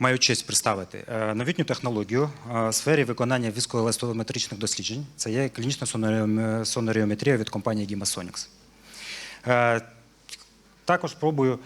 Маю честь представити е, новітню технологію е, в сфері виконання військово-електрометричних досліджень. Це є клінічна сонаріометрія від компанії Gimasonics. Е, Також спробую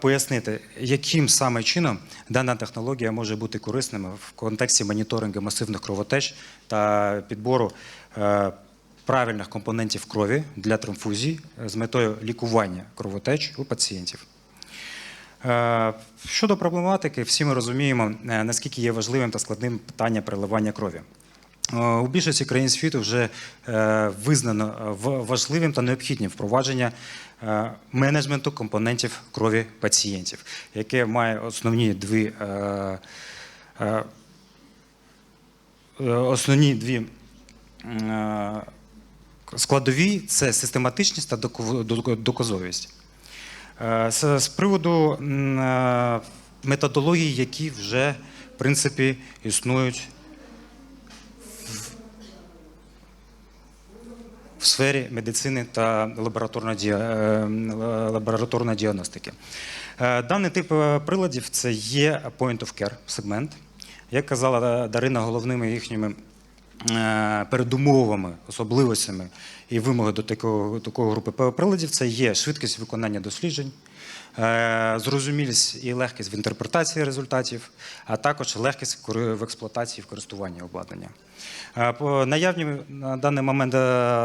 пояснити, яким саме чином дана технологія може бути корисною в контексті моніторингу масивних кровотеч та підбору правильних компонентів крові для трансфузій з метою лікування кровотеч у пацієнтів. Е, Щодо проблематики, всі ми розуміємо, е, наскільки є важливим та складним питання переливання крові. Е, У більшості країн світу вже визнано важливим та необхідним впровадження менеджменту компонентів крові пацієнтів, яке має основні дві, основні дві складові це систематичність та доказовість. Е, З, приводу е, методологій, які вже в принципі існують в сфері медицини та е, лабораторної діагностики. Даний тип приладів це є point of care сегмент. Як казала Дарина, головними їхніми передумовами, особливостями і вимоги до такого, такої групи приладів це є швидкість виконання досліджень, е, зрозумілість і легкість в інтерпретації результатів, а також легкість в експлуатації в користуванні обладнання. Е, Наявні на даний момент е,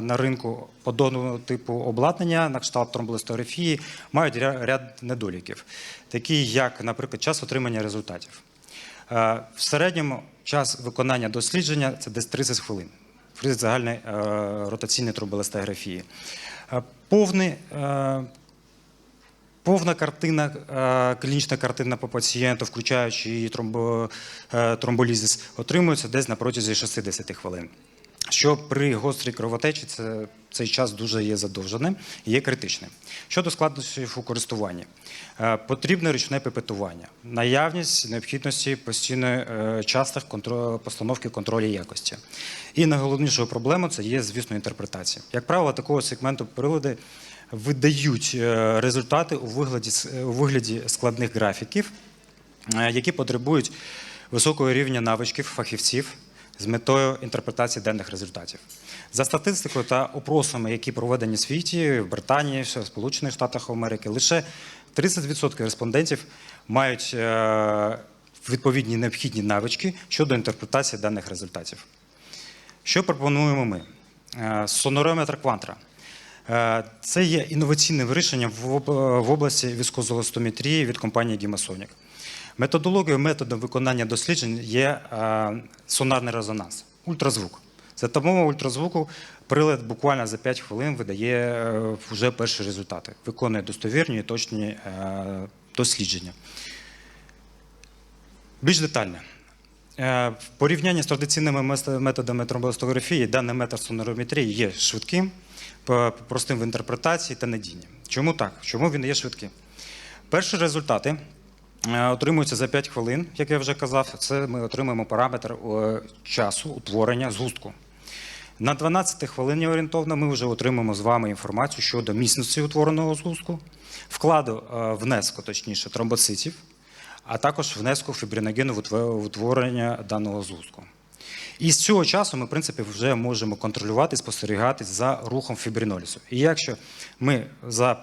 на ринку подобного типу обладнання на кшталт тромболистографії мають ряд недоліків, такі як, наприклад, час отримання результатів. Е, В середньому час виконання дослідження це десь 30 хвилин при загальної ротаційної ротаційній тромболистографії. Е, е, Повна картина, е, клінічна картина по пацієнту, включаючи її е, тромболізис, отримується десь на протязі 60 хвилин. Що при гострій кровотечі це, цей час дуже є задовженим і є критичним. Щодо складнощів у користуванні, Е, потрібне ручне пипетування, наявність необхідності постійної е, частих контро- постановки контролю якості. І найголовнішою проблемою це є, звісно, інтерпретація. Як правило, такого сегменту прилади видають е, результати у вигляді, у вигляді складних графіків, які потребують високого рівня навичків фахівців з метою інтерпретації даних результатів. За статистикою та опросами, які проведені в світі, в Британії, в Сполучених Штатах Америки, лише 30% респондентів мають е, відповідні необхідні навички щодо інтерпретації даних результатів. Що пропонуємо ми? Е, Сонорометр Квантра. Е, Це є інноваційним рішенням в області віскозолостометрії від компанії Gimasonic. Методологією методом виконання досліджень є е, сонарний резонанс, ультразвук. За допомогою ультразвуку прилад буквально за 5 хвилин видає е, вже перші результати, виконує достовірні і точні е, дослідження. Більш детально. Е, В порівнянні з традиційними методами тромбостографії даний метод сонорометрії є швидким, простим в інтерпретації та надійним. Чому так? Чому він є швидким? Перші результати отримуються за 5 хвилин, як я вже казав. Це ми отримуємо параметр е, часу утворення згустку. На 12 хвилині орієнтовно ми вже отримаємо з вами інформацію щодо міцності утвореного згустку, вкладу е, внеску, точніше, тромбоцитів, а також внеску фібриногену в утворення даного згустку. І з цього часу ми, в принципі, вже можемо контролювати, спостерігати за рухом фібринолізу. І якщо ми за е,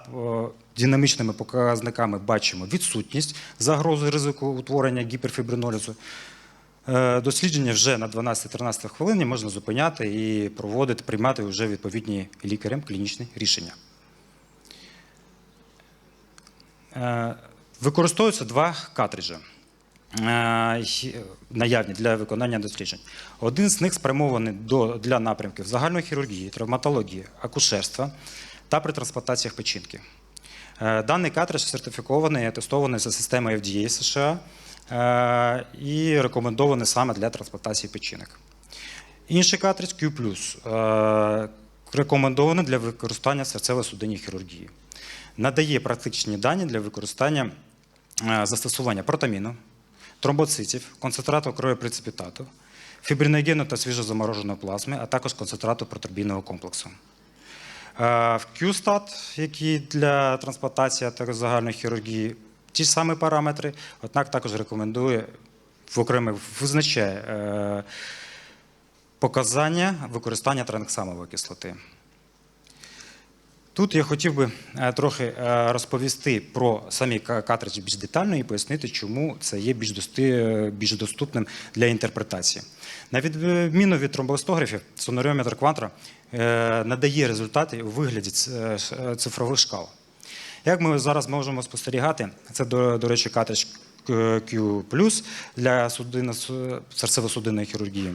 динамічними показниками бачимо відсутність загрози ризику утворення гіперфібринолізу, е, дослідження вже на 12-13 хвилині можна зупиняти і проводити, приймати вже відповідні лікарям клінічні рішення. Е, Використовуються два картриджі наявні для виконання досліджень. Один з них спрямований до, для напрямків загальної хірургії, травматології, акушерства та при трансплантаціях печінки. Е, Даний картридж сертифікований і атестований за системою FDA США е, і рекомендований саме для трансплантації печінок. Інший картридж Q+, е, рекомендований для використання серцево-судинній хірургії. Надає практичні дані для використання е, застосування протаміну, тромбоцитів, концентрату крові фібриногену та свіжозамороженої плазми, а також концентрату протробійного комплексу. Е, В Q-стат, який для трансплантації та загальної хірургії ті ж самі параметри, однак також рекомендує в окремо визначає е, показання використання транексамової кислоти. Тут я хотів би е, трохи е, розповісти про самі ка- картриджі більш детально і пояснити, чому це є більш, е, доступним для інтерпретації. На відміну від тромбостографів, сонаріометр Quantro е, надає результати у вигляді е, цифрових шкал. Як ми зараз можемо спостерігати, це, до, до речі, картридж Q для судинно- серцево-судинної хірургії,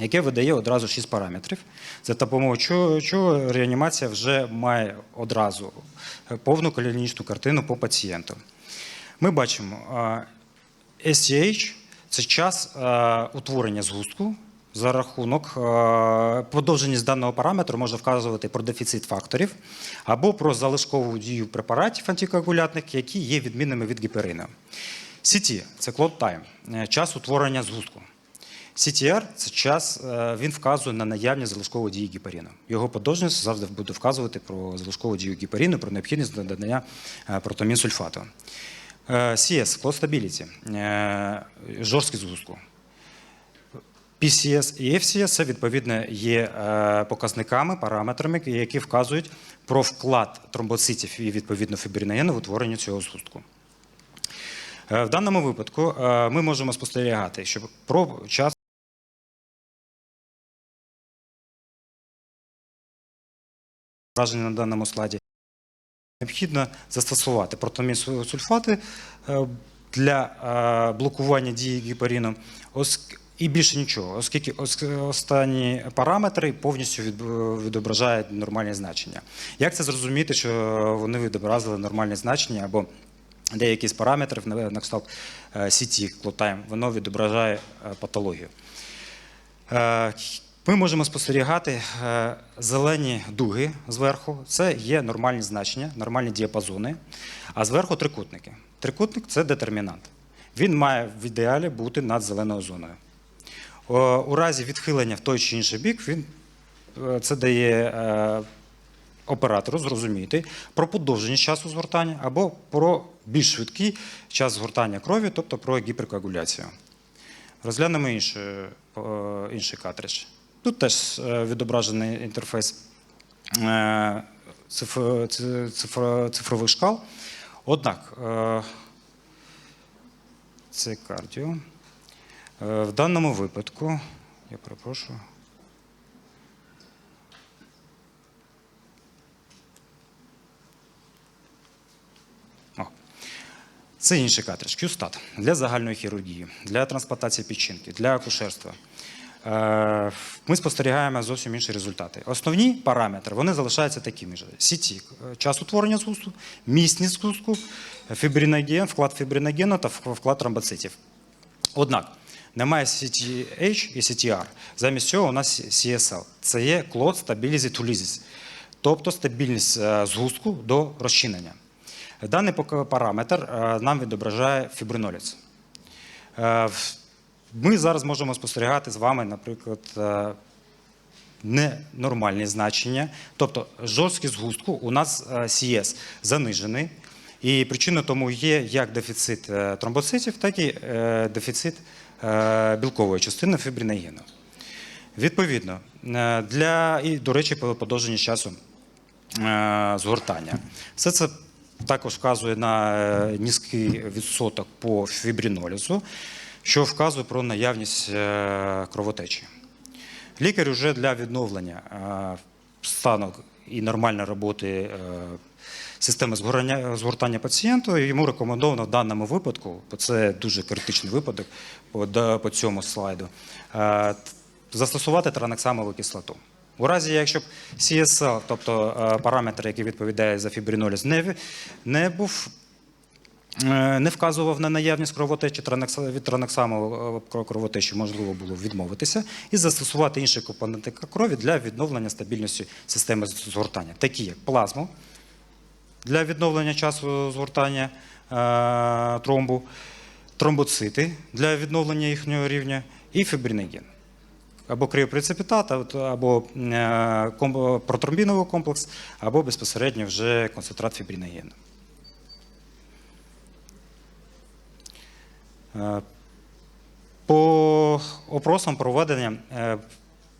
яке видає одразу 6 параметрів, за допомогою чого, чого реанімація вже має одразу повну клінічну картину по пацієнту. Ми бачимо, а, STH – це час утворення згустку. За рахунок подовженість даного параметру може вказувати про дефіцит факторів або про залишкову дію препаратів антикоагулятних, які є відмінними від гіперину. CT – це time, е, час утворення згустку. CTR – це час, е, він вказує на наявність залишкової дії гіпаріну. Його подовженість завжди буде вказувати про залишкову дію гіпаріну, про необхідність додання е, протамінсульфату. Е, CS – Close Stability, е, жорсткість згустку. PCS і FCS – це відповідно є е, показниками, параметрами, які вказують про вклад тромбоцитів і відповідно фібриногену в утворенні цього згустку. Е, В даному випадку е, ми можемо спостерігати, що про час враження на даному слайді необхідно застосувати протамінсульфати е, для е, блокування дії гіпаріну. І більше нічого, оскільки останні параметри повністю відображають нормальні значення. Як це зрозуміти, що вони відобразили нормальні значення або деякі з параметрів, на кшталт е, CT, clock воно відображає патологію. Ми можемо спостерігати е, зелені дуги зверху. Це є нормальні значення, нормальні діапазони. А зверху трикутники. Трикутник це детермінант. Він має в ідеалі бути над зеленою зоною. У разі відхилення в той чи інший бік, він, е, це дає е, оператору зрозуміти про подовженість часу згортання або про більш швидкий час згортання крові, тобто про гіперкоагуляцію. Розглянемо інший, інший картридж. Тут теж е, відображений інтерфейс е, цифрових шкал. Однак, е, це кардіо. В даному випадку, я перепрошую. Це інший картридж, QSTAT для загальної хірургії, для трансплантації печінки, для акушерства. Е, Ми спостерігаємо зовсім інші результати. Основні параметри вони залишаються такими ж: CT – час утворення згустку, міцність згустку, фібриноген, вклад фібриногену та вклад тромбоцитів. Однак немає CTH і CTR. Замість цього у нас CSL. Це є Stability to Lysis, тобто стабільність е, згустку до розчинення. Даний параметр е, нам відображає фібриноліз. Е, Ми зараз можемо спостерігати з вами, наприклад, е, ненормальні значення, тобто жорсткість згустку у нас е, CS занижений. І причиною тому є як дефіцит е, тромбоцитів, так і е, дефіцит е, білкової частини фібриногену. Відповідно, е, для і, до речі, по подовженні часу е, згортання. Все це також вказує на е, низький відсоток по фібринолізу, що вказує про наявність е, кровотечі. Лікар вже для відновлення е, стану і нормальної роботи е, системи згортання пацієнту йому рекомендовано в даному випадку, бо це дуже критичний випадок по, цьому слайду, застосувати транексамову кислоту. У разі, якщо б CSL, тобто параметр, який відповідає за фібриноліз, не, був не вказував на наявність кровотечі від транексамової е, кровотечі, можливо було відмовитися і застосувати інші компоненти крові для відновлення стабільності системи згортання, такі як плазму для відновлення часу згортання е, тромбу, тромбоцити для відновлення їхнього рівня і фібриноген. Або криопрецепітат, або е, протромбіновий комплекс, або безпосередньо вже концентрат фібриногену. По опросам проведення е,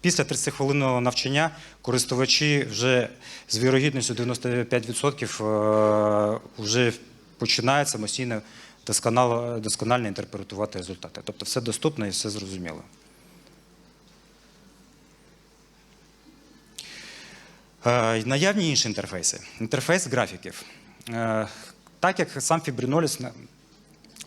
після 30-хвилинного навчання користувачі вже з вірогідністю 95% е, вже починають самостійно досконально інтерпретувати результати. Тобто все доступно і все зрозуміло. Е, Наявні інші інтерфейси. Інтерфейс графіків. Е, Так як сам фібриноліс, на-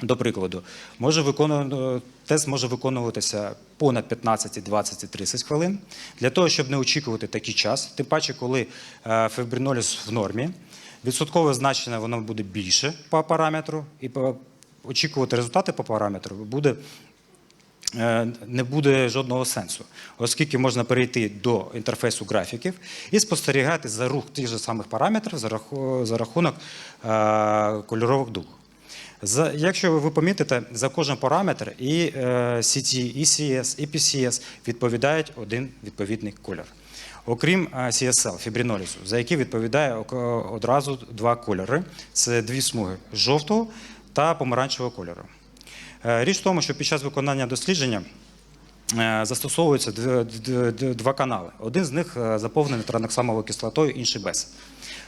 до прикладу, може виконувати, тест може виконуватися понад 15, 20, 30 хвилин. Для того, щоб не очікувати такий час, тим паче, коли е, фібриноліс в нормі, відсоткове значення воно буде більше по параметру, і очікувати результати по параметру буде е, не буде жодного сенсу, оскільки можна перейти до інтерфейсу графіків і спостерігати за рух тих же самих параметрів за рахунок е, кольорових дуг. За, якщо ви помітите, за кожен параметр і е, CT, і CS, і PCS відповідають один відповідний кольор. Окрім е, CSL, фібринолізу, за який відповідає одразу два кольори. Це дві смуги жовтого та помаранчевого кольору. Е, Річ в тому, що під час виконання дослідження е, застосовуються два канали. Один з них е, заповнений траноксамовою кислотою, інший без.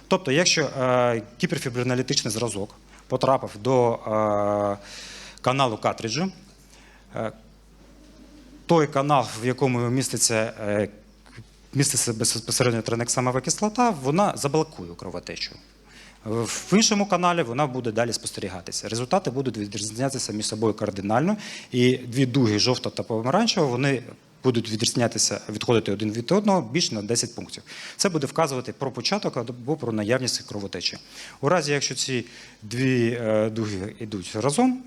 Тобто, якщо е, гіперфібриналітичний зразок потрапив до е, каналу картриджу, е, той канал, в якому міститься, е, міститься безпосередньо транексамова кислота, вона заблокує кровотечу. В іншому каналі вона буде далі спостерігатися. Результати будуть відрізнятися між собою кардинально, і дві дуги жовта та помаранчева вони будуть відрізнятися, відходити один від одного більш на 10 пунктів. Це буде вказувати про початок або про наявність кровотечі. У разі, якщо ці дві е, дуги йдуть разом,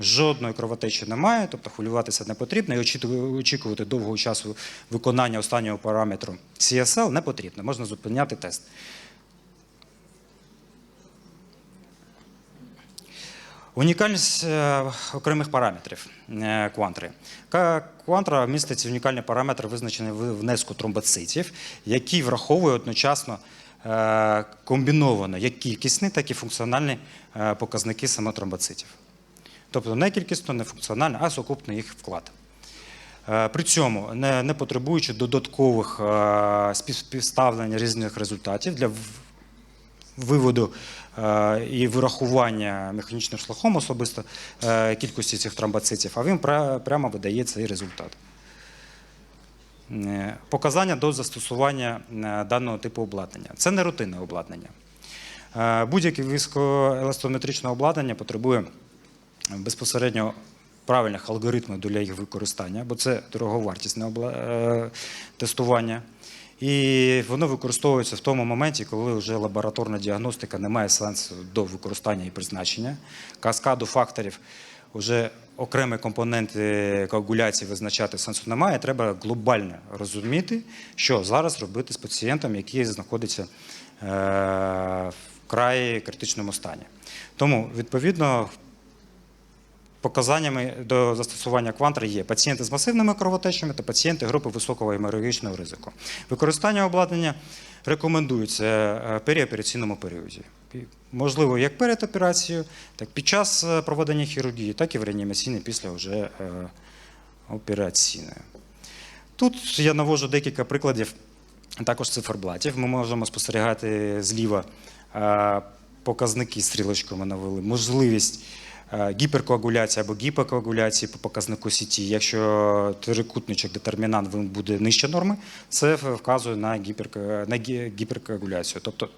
Жодної кровотечі немає, тобто хвилюватися не потрібно, і очікувати довгого часу виконання останнього параметру CSL не потрібно. Можна зупиняти тест. Унікальність е, окремих параметрів е, квантри. Квантра містить унікальний параметр, визначений в внеску тромбоцитів, який враховує одночасно е, комбіновано як кількісні, так і функціональні показники саме тромбоцитів. Тобто не кількісно, не функціонально, а сукупний їх вклад. При цьому, не, потребуючи додаткових співставлень різних результатів для виводу е, і вирахування механічним шляхом особисто е, кількості цих тромбоцитів, а він прямо видає цей результат. Е, Показання до застосування даного типу обладнання. Це не рутинне обладнання. Будь-яке високоеластометричне обладнання потребує безпосередньо правильних алгоритмів для їх використання, бо це дороговартісне тестування. І воно використовується в тому моменті, коли вже лабораторна діагностика не має сенсу до використання і призначення. Каскаду факторів вже окремі компоненти коагуляції визначати сенсу немає. Треба глобально розуміти, що зараз робити з пацієнтом, який знаходиться е, в край критичному стані. Тому, відповідно, Показаннями до застосування квантри є пацієнти з масивними кровотечами та пацієнти групи високого геморагічного ризику. Використання обладнання рекомендується е, в періопераційному періоді. Можливо, як перед операцією, так під час е, проведення хірургії, так і в реанімаційній після вже е, операційної. Тут я навожу декілька прикладів також циферблатів. Ми можемо спостерігати зліва е, показники стрілочками навели, можливість е, гіперкоагуляції або гіпокоагуляції по показнику сіті. Якщо трикутничок детермінант буде нижче норми, це вказує на, на гіперкоагуляцію, тобто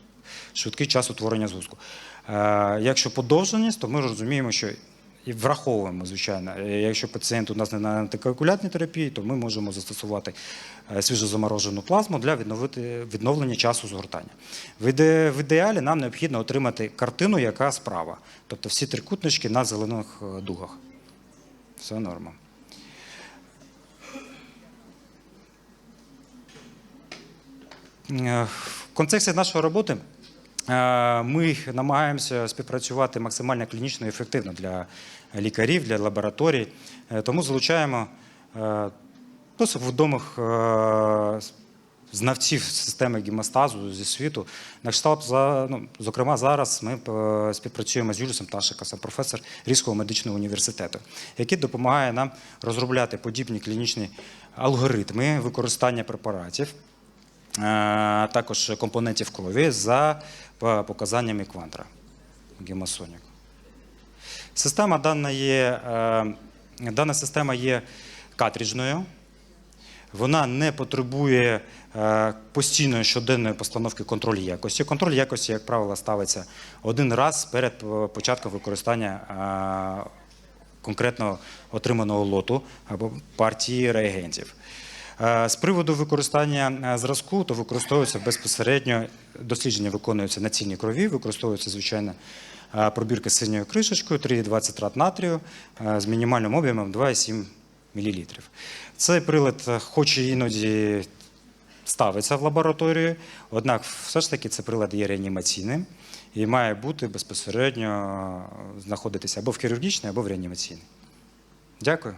швидкий час утворення згустку. Е, Якщо подовженість, то ми розуміємо, що і враховуємо, звичайно. Е, Якщо пацієнт у нас не на антикоагулятній терапії, то ми можемо застосувати е, свіжозаморожену плазму для відновлення часу згортання. В, ідеалі нам необхідно отримати картину, яка справа. Тобто всі трикутнички на зелених е, дугах. Все норма. В контексті нашої роботи ми намагаємося співпрацювати максимально клінічно і ефективно для лікарів, для лабораторій. Е, Тому залучаємо е, досить відомих е, знавців системи гемостазу зі світу. На кшталт, ну, зокрема, зараз ми е, співпрацюємо з Юлісом Ташикасом, професор Різького медичного університету, який допомагає нам розробляти подібні клінічні алгоритми використання препаратів, е, також компонентів крові за е, показаннями квантра гемосонік. Система дана є, е, дана система є картриджною. Вона не потребує е, постійної щоденної постановки контролю якості. Контроль якості, як правило, ставиться один раз перед е, початком використання е, конкретно отриманого лоту або партії реагентів. Е, З приводу використання е, зразку, то використовується безпосередньо дослідження виконуються на цінній крові, використовується звичайно е, пробірка з синьою кришечкою, 3,2 цитрат натрію з мінімальним об'ємом 2,7 мл. Цей прилад, хоч і іноді ставиться в лабораторію, однак все ж таки цей прилад є реанімаційним і має бути безпосередньо знаходитися або в хірургічній, або в реанімаційній. Дякую.